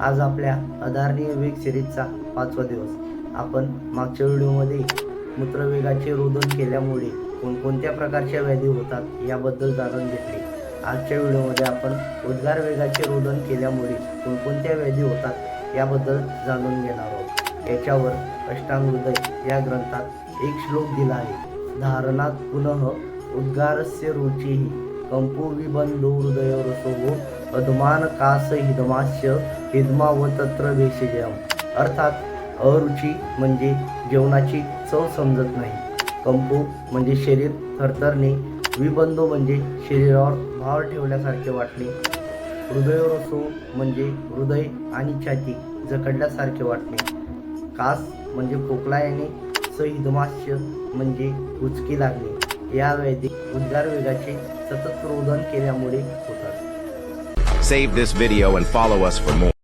आज आपल्या अधारणीय वेग सिरीजचा पाचवा दिवस. आपण मागच्या व्हिडिओमध्ये मूत्रवेगाचे रोधन केल्यामुळे कोणकोणत्या प्रकारच्या व्याधी होतात याबद्दल जाणून घेतले. आजच्या व्हिडिओमध्ये आपण उद्गार वेगाचे रोधन केल्यामुळे कोणकोणत्या व्याधी होतात याबद्दल जाणून घेणार आहोत. याच्यावर अष्टांग हृदय या ग्रंथात एक श्लोक दिला आहे. धारणात पुनः उद्गारस्य रुचिः कंपो विबंधो हृदय रसो अधमान कास हिदमास्य हिदमा व तत्र भेषजयम अर्थात अरुची म्हणजे जेवणाची चव समजत नाही. कंपू म्हणजे शरीर थरथरणे विबंधो म्हणजे शरीरावर भार ठेवल्यासारखे वाटणे. हृदयरसो म्हणजे हृदय आणि छाती जखडल्यासारखे वाटणे. कास म्हणजे खोकला येणे सहिदमास्य म्हणजे उचकी लागणे. या व्याधी उद्गार वेगाचे सतत रोधन केल्यामुळे होतात. Save this video and follow us for more.